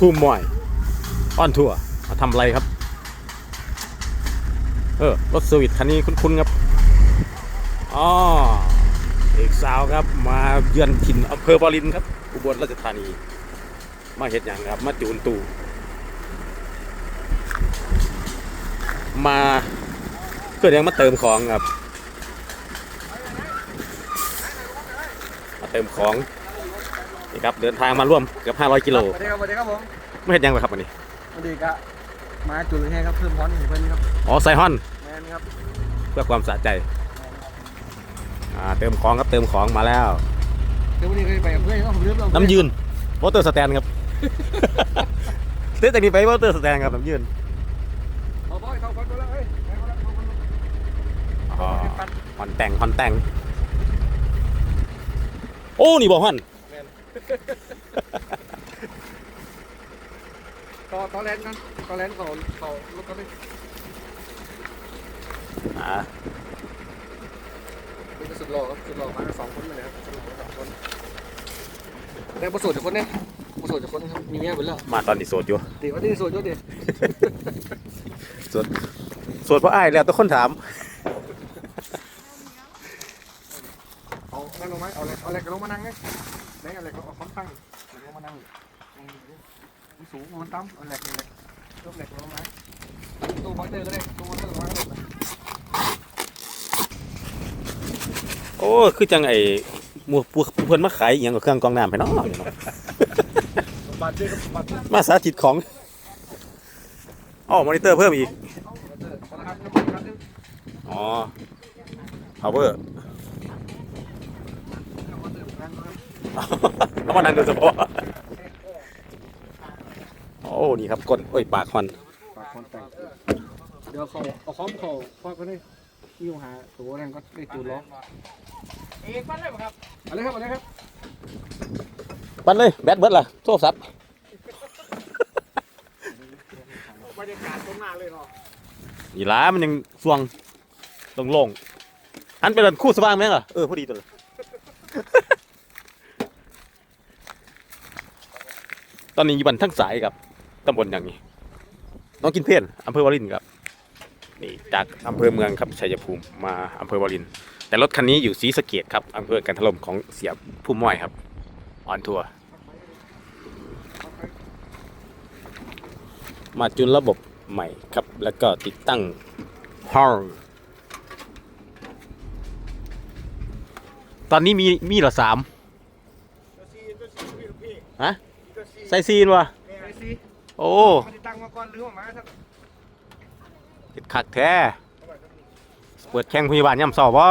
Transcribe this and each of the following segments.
ภูมมอยออนทัวร์มาทำอะไรครับ เออ รถเซอร์วิสคันนี้คุ้นๆครับอ๋อเอกสาวครับ มาเยือนถิ่นอำเภอบาลินครับ อุบลราชธานี มาเห็ดอย่างครับ มาจูนตูมาเพื่อยังมาเติมของครับ มาเติมของ นี่ครับเดินทางมาร่วมเกือบ500กิโลสวัสดีครับสวัสดีครับผมไม่เห็นยังเลยครับวันนี้สวัสดีครับมาจุดแห้งครับเพิ่มพร้อนให้เพื่อนครับอ๋อไซฮอนแมนครับเพื่อความสะใจอ่าเติมของครับเติมของมาแล้วเดี๋ยววันนี้เคยไปกับเพื่อนก็ผมลืมเราน้ำยืนวอเตอร์สแตนครับเต้จากนี้ไปวอเตอร์สแตนครับน้ำยืนเอาบอยเข้าคนมาแล้วเฮ้ยไปคนละเข้าคนละอ๋อฮอนแต่งฮอนแต่งโอ้นี่บอกฮอน ต่อต่อแลนด์กันต่อแลนด์เขาเขารถก็ได้อ่าเป็นสุดหล่อครับสุดหล่อมากันสองคนเลยครับสุดหล่อสองคนแต่ประสูติจากคนเนี่ยประสูติจากคนครับมีเมียไปแล้วมาตอนนี้โสดอยู่ตีว่าที่สูตรยศดิโสดโสดเพราะอ้ายแล้วต้องคนถามเอานั่งลงไหมเอาอะไรเอาอะไรกันลงมานั่งไง แบงค์อะไรก็เอาค้อนตั้งลงมานั่งมันสูงมันต่ำเอาแหลกเลยยกแหลกลงมาตู้บอยเตอร์ก็ได้ตู้บอยเตอร์มาก็ได้โอ้คือจังไอ้หมูปูเพื่อนมาขายอหย่างกับเครื่องกรองน้ำไปเนาะบาดเจ็บครับบาดเจ็บมาสาธิตของอ๋อมอนิเตอร์เพิ่มอีกอ๋อ power เอามานั่งโดยเฉพาะโอ้นี่ครับก้นโอ้ยปากฮอนปากคอนแตกเดี๋ยวเขาเอาค้อมเขาควักก็ได้ยิ้วหาตัวนั่นก็ได้จูดล้อเอกปั้นได้ป่ะครับอะไรครับอะไรครับปันเลยแบตเบิดล่ะโทรศัพท์บรรยากาศตรงหน้าเลยเนาะอีหล้ามันยังสวงตรงโล่งอันเป็นอันคู่สว่างไหมล่ะเออพอดีตัวเลย อนนี้อยู่บันทั้งสายครับตำบลอย่างนี้ น้องกินเพลนอำเภอวารินครับนี่จากอำเภอเมืองครับชัยภูมิมาอำเภอวาริน แต่รถคันนี้อยู่ศรีสะเกดครับอำเภอกันทลมของเสียผู้ม้อยครับออนทัวร์มาจุนระบบใหม่ครับ แล้วก็ติดตั้งฮอลตอนนี้มีมีหรอสามฮะ ใส่ซีนวะไอซีโอ้มาติดตั้งมาก่อนหรือว่ามาครับติดขักแท้เปิดแข่งพยาบาลย่ำสอบวะ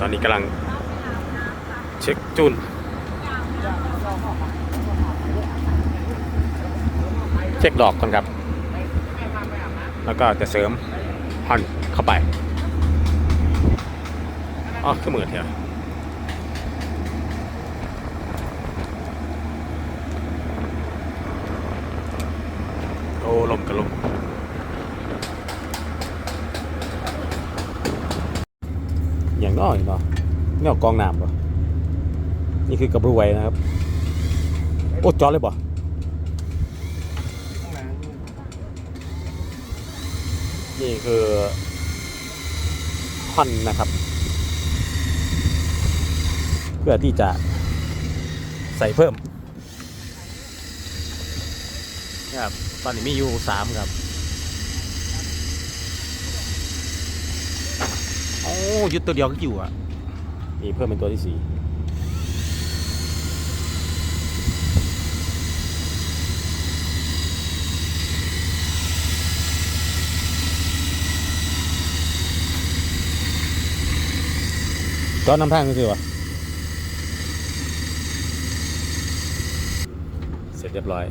ตอนนี้กำลังเช็คจุนเช็คดอกก่อนครับ แล้วก็จะเสริมฮันเข้าไปอ๋อขึ้นมือเถอะโอ้ลมกับลม อย่างน้อยเนาะนี่เอากองน้ำปะนี่คือกระบรวยนะครับ โอ้จอดเลยปะนี่คือฮอนนะครับ เพื่อที่จะใส่เพิ่มนะครับตอนนี้มีอยู่สามครับ ยึดตัวเดียวก็อยู่อะมีเพิ่มเป็นตัวที่สี่ตอนนำทางก็คือวะเสร็จเรียบร้อย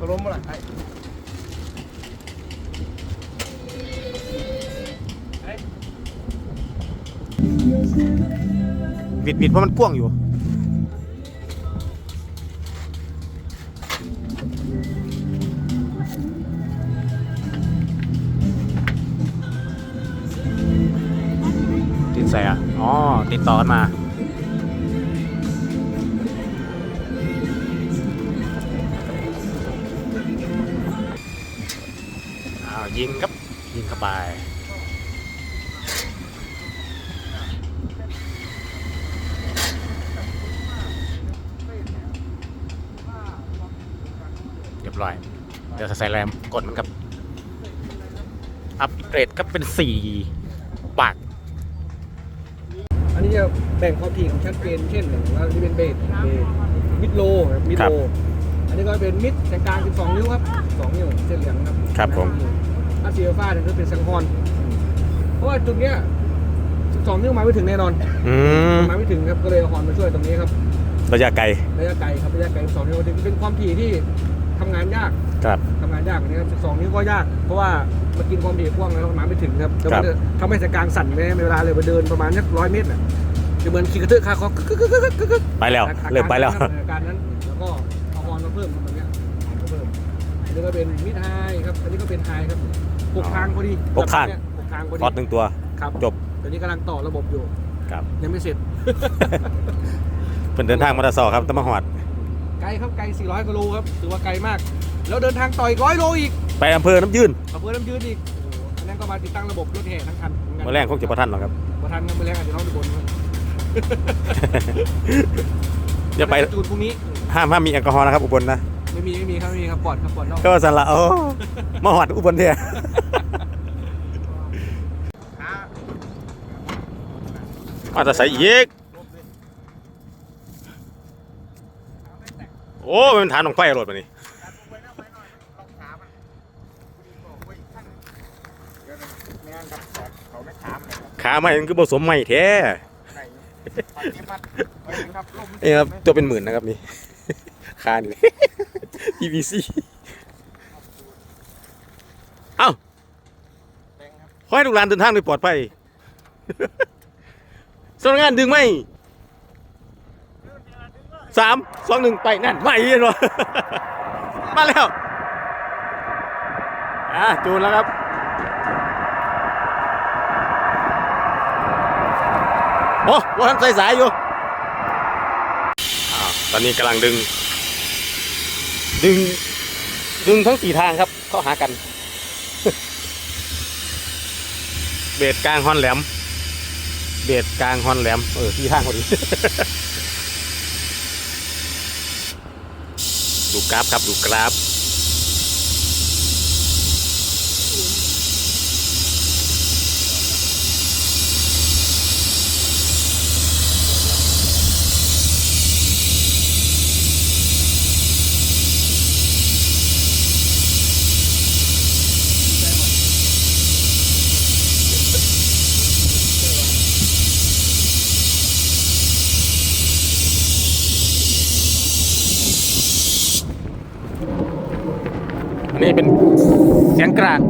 อารมอะไร บิดบิดเพราะมันกว้างอยู่ ติดใส่อะ อ๋อ ติดต่อกันมาอ้าวยิงครับ ยิงเข้าไป เรียบร้อย เดี๋ยว ใส่แรมกดมันครับ อัปเกรดก็เป็นสี่ปากอันนี้จะแบ่งความถี่ของชัดเจนเช่นว่าที่เป็นเบสเบสมิดโลครับมิดครัโลบอันนี้ก็เป็นมิดแสงกลาง12นิ้วครับ2นิ้วเส้นเหลืองครับครับผมถ้าซีอัลฟาเนี่ยก็เป็นสังฮอนเพราะว่าจุดเนี้ย12นิ้วมาไม่ถึงแน่นอนอืมมาไม่ถึงครับก็เลยเอาฮอนมาช่วยตรงนี้ครับระยะไกลระยะไกลครับระยะไกล12นิ้วถึงเป็นความถี่ที่ทำงานยาก ครับ ทำงานยากแบบนี้ครับ12นิ้วก็ยาก เพราะว่ามากินความถี่กว้างแล้วมาไม่ถึงครับแต่ครัว่าบจะทำให้สายกลางสั่นไปในเวลาเลยไปเดินประมาณสักร้อยเมตรน่ะจะเหมือนขี่กระเทือกคาคอกกึกกึกกึกกึกกึกกึกไปแล้วเริ่มไปแล้ว อาการนั้นแล้วก็เอาฮอนมาเพิ่มตรงเนี้ยฮอนมาเพิ่มอันนี้ก็เป็นมิดไฮครับอันนี้ก็เป็นไฮครับหกทางพอดีหกทางแบบเนี้ยหกทางพอดีพอดหนึ่งตัว ครับจบ ตอนนี้กำลังต่อระบบอยู่ครับยังไม่เสร็จเป็นเดินทางมาตาซอครับต้องมาหอด ไกลครับไกล 400กิโลครับถือว่าไกลมาก แล้วเดินทางต่ออีกร้อยโลอีกไปอำเภอน้ำยืนอำเภอน้ำยืนอีกโอ้โหอันนั้นก็มาติดตั้งระบบรถแห่ทั้งคันเหอนกันมาแรงคงจะประทันหรอกครับ ประทันกันมาแรงอาจจะต้องไปบนครับอย่าไปจูนพรุ่งนี้ห้ามห้ามมีแอลกอฮอล์นะครับอุบลนะไม่มีไม่มีครับไม่มีครับปลอดครับปลอดนอก ก็ว่าสันละโอ้มาหอดอุบลเทียมาจะใส่อีกโอ้มันฐานของไฟรถมานี่ ขาไม่มันคือผสมใหม่แท้นี่ครับตัวเป็นหมื่นนะครับนี่คานี่ PVC เอ้าขอให้ลูกหลานเดินทางโดยปลอดภัยสำนักงานดึงไหมสามสองหนึ่งไปนั่นไม่เห็นวะมาแล้ว อะจูนแล้วครับ อ้ว่าทันใส่สายอยู่ตอนนี้กำลังดึง ดึง ดึงทั้งสี่ทางครับ เข้าหากัน เบสกลางฮอนแหลม เบสกลางฮอนแหลม เออที่ทางพอดีดูกราฟครับ ดูกราฟ อันนี้เป็นเสียงกลาง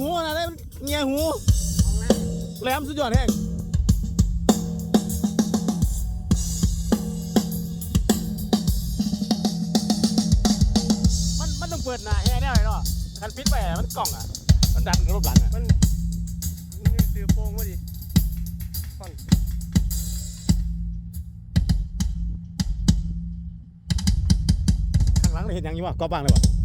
หูแหลมสุดยอดแห้งมันมันต้องเปิดหน้าแห้แน่เลยเนาะคันปิดไปอะมันกล่องอะ มันดันรถหลังอะมันนี่ซื้อโป่งมาดิฟังข้างหลังเลยเห็นยังอยู่วะกอบ้างเลยวะ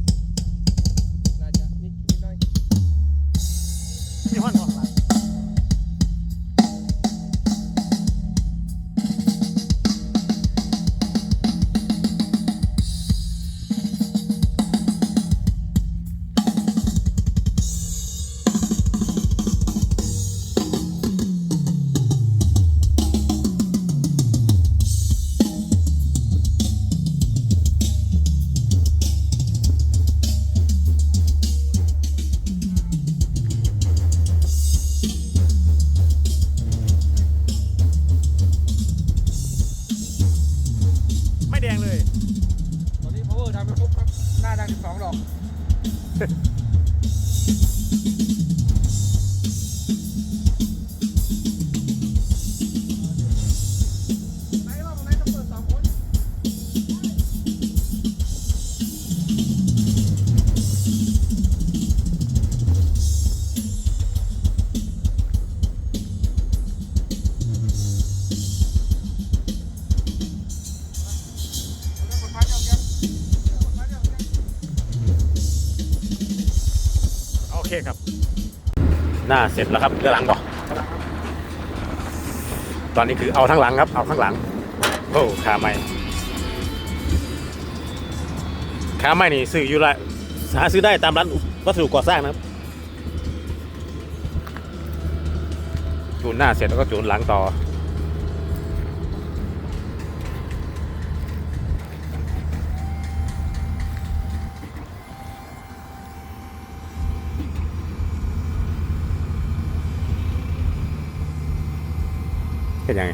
ไม่แดงเลย ตอนนี้ power ทำไปครบครับ หน้าดังสิบสองดอก หน้าเสร็จแล้วครับเรือหลังบ่ตอนนี้คือเอาทั้งหลังครับ เอาทั้งหลังโอ้ขาไม่ขาไม่นี่ซื้ออยู่ละหาซื้อได้ตามร้านวัสดุก่อสร้างนะครับจูนหน้าเสร็จแล้วก็จูนหลังต่อ เป็นยังไง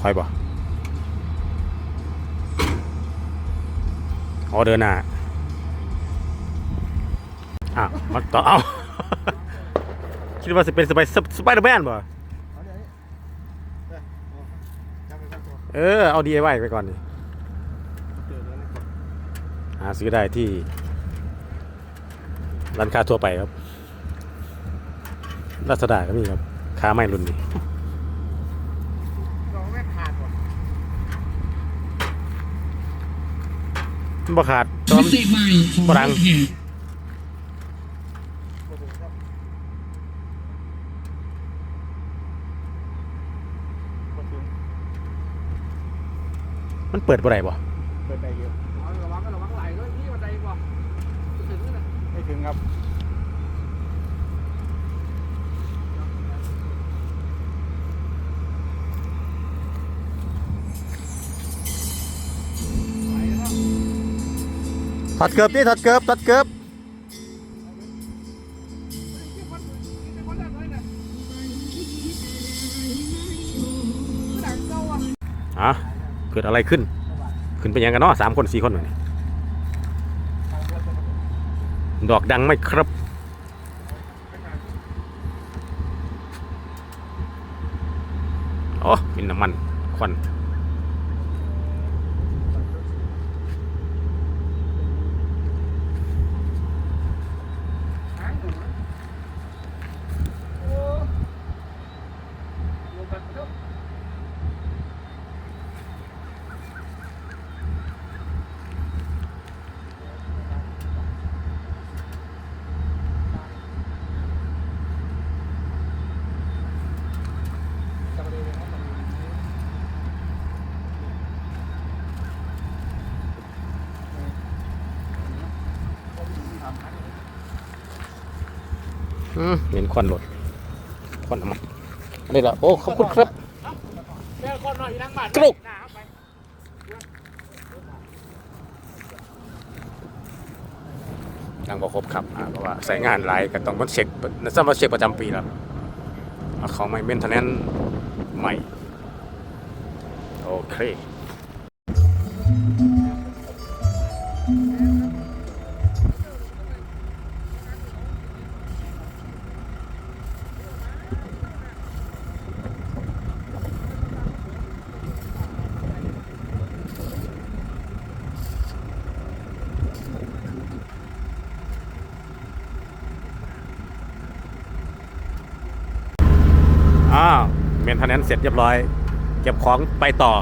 ถอยบ่ออเดินหน้าอะมันต่อเอาคิดว่าจะเป็นสไปสไปเดอร์แมนบ่เอาเออเอาจำไวเออเอา DIY ไปก่อนดิ เตือนแล้วนะครับ หาซื้อได้ที่ ร้านค้าทั่วไปครับลาซาด้าก็มีครับค้าไม่รุ่นนี้เราไม่ขาดว่ะมันบ่ขาดแต่นัว่ากมันเตะใหม่ของฝรั่งแห่มาถึงครับมาถึงมันเปิดบ่ได้บ่ ถึงครับถอดเกือบดิถอดเกือบถอดเกือบอะเกิดอะไรขึ้น ขึ้นไปยังกันเนาะสามคนสี่คนวะนี่ ดอกดังไหมครับโอ้มีน้ำมันควัน เหม็นควันรถควันน้ำมันอันนี้ละโอ้ขอบคุณครับกรุกยังบอครบครับเพราะว่าใส่งานหลายก็ต้องมาเช็คนั่นสำหรับเช็คประจำปีแล้วเอาของใหม่เมนเทนแนนใหม่ โอเค นเทนแนนเสร็จเรียบร้อย เก็บของไปต่อ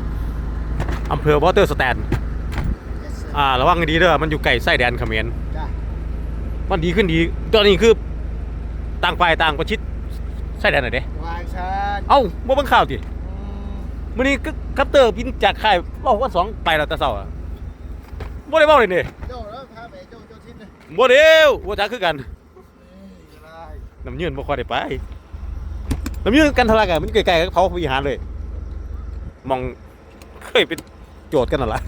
อำเภอวอเตอร์สแตน Yes, sir. อ่าระวังให้ดีเด้อมันอยู่ไกลไส้แดนเขมรจ้ะมันดีขึ้นดี ตอนนี้คือต่างฝ่ายต่างประชิดไส้แดนหน่อยเด้วางชันเอ้าบ่เบังข่าวติอืมมื้อนี้ก็คัปเตอร์บินจากค่ายเว้าว่าสองไปแล้วแต่เช้าอะบ่ได้เว้าเลยนี่โจ้แล้วพาไปโจ้โจ้ทิศเลยบ่เด้วบ่จักคือกันนี่อะไรน้ำยืนบ่ค่อยได้ไป น้ำยืนกันทะลักอะมันใกล้ๆกับเผาวิหารเลย มองเคยเป็นโจทย์กันนั่นล่ะ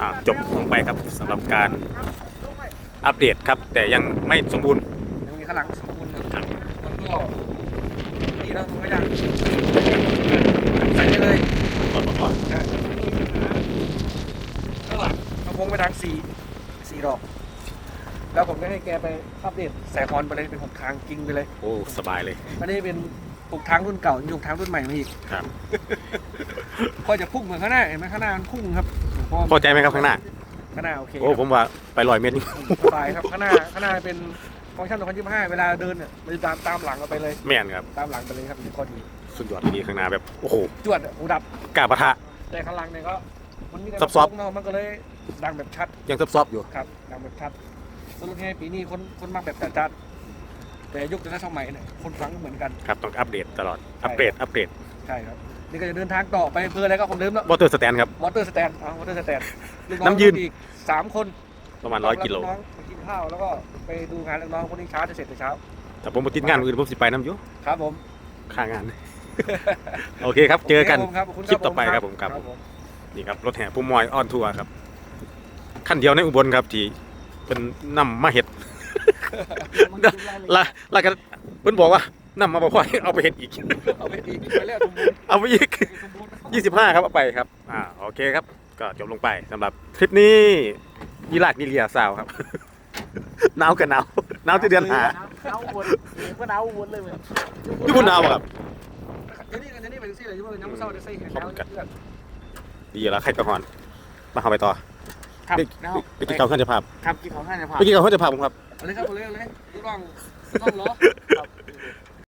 อ่าจบลงไปครับสำหรับการอัปเดตครับ แต่ยังไม่สมบูรณ์ยังมีข้างหลังสมบูรณ์ครับมันก็ดีแล้วมันก็ยังใส่ได้เลยก่อนก่อนข้างหลังลำโพงไปทางสี่สี่ดอก แล้วผมก็ให้แกไปอัปเดตสายคอนไปเลยเป็นหกทางจริงไปเลยโอ้สบายเลยไม่ได้เป็นหกทางรุ่นเก่ายังหกทางรุ่นใหม่มาอีกครับ พอจะพุ่งเหมือนข้างหน้าเห็นไหมข้างหน้ามันพุ่งครับพอพอใจไหมครับข้างหน้าข้างหน้าโอเคโอ้ผมว่าไปลอยเมตรนี่สบายครับข้างหน้าข้างหน้าเป็นฟังก์ชัน2025เวลาเดินเนี่ยมันจะตามตามหลังเราไปเลยแม่นครับตามหลังไปเลยครับนี่ข้อดีสุดยอดดีข้างหน้าแบบโอ้โหจวดอะหูดับกล้าปะทะแต่ข้างหลังเนี่ยก็มันมีแต่ซับซ้อนเนาะมันก็เลยดังแบบชัดยังซับซอบอยู่ครับดังแบบชัด สรุปไงปีนี้คนคนมากแบบจัดๆแต่ยุคแต่ละสมัยเนี่ยคนฟังก็เหมือนกัน ครับต้องอัปเดตตลอด อัปเดตอัปเดตใช่ครับ นี่ก็จะเดินทางต่อไปอำเภออะไรก็คงเดิมแล้ววอเตอร์สแตนครับ วอเตอร์สแตนอ๋อวอเตอร์สแตนน้ำยืนอีกสามคนประมาณร้อยกิโลรับน้องไปกินข้าวแล้วก็ไปดูงานน้องๆคนนี้เช้าจะเสร็จแต่เช้า แต่ผมมาติดงานอื่นผมสิไปน้ำอยู่ครับผมค่างาน โอเคครับ เจอกันโคครับขอบคุณคลิปต่อไปครับผมครับผมนี่ครับรถแห่ผู้มอยออนทัวร์ครับ ขั้นเดียวในอุบลครับที่ เป็นนำมาเห็ดละละกันเพิ่นบอกว่านำมาบอกว่าเอาไปเห็ดอีก เอาไปอีกไปแล้วสมบูรณ์เอาไปอีกสมบูรณ์25ครับเอาไปครับ อ่าโอเคครับ ก็จบลงไปสำหรับทริปนี้ยีราดนิเลียสาวครับหนาวกับหนาวหนาวที่เดือนหาเอาวนเสียงก็เอาวนเลยเว้ยญี่ปุ่นหนาวบ่ครับเดี๋ยวนี้กันเดี๋ยวนี้ไปดูซิเลยที่ว่าน้ำเศร้าจะใส่แขนขอบคุณครับเลือดดีแล้วใครกระหอนมาเข้าไปต่อ ครับไปแล้วไปกินข้าวข้างจะภาพครับกินของข้างในผับไปกินข้าวข้างจะภาพผมครับ เอาเลยครับเอาเลยเอาเลยดูลองดูลองเหรอครับ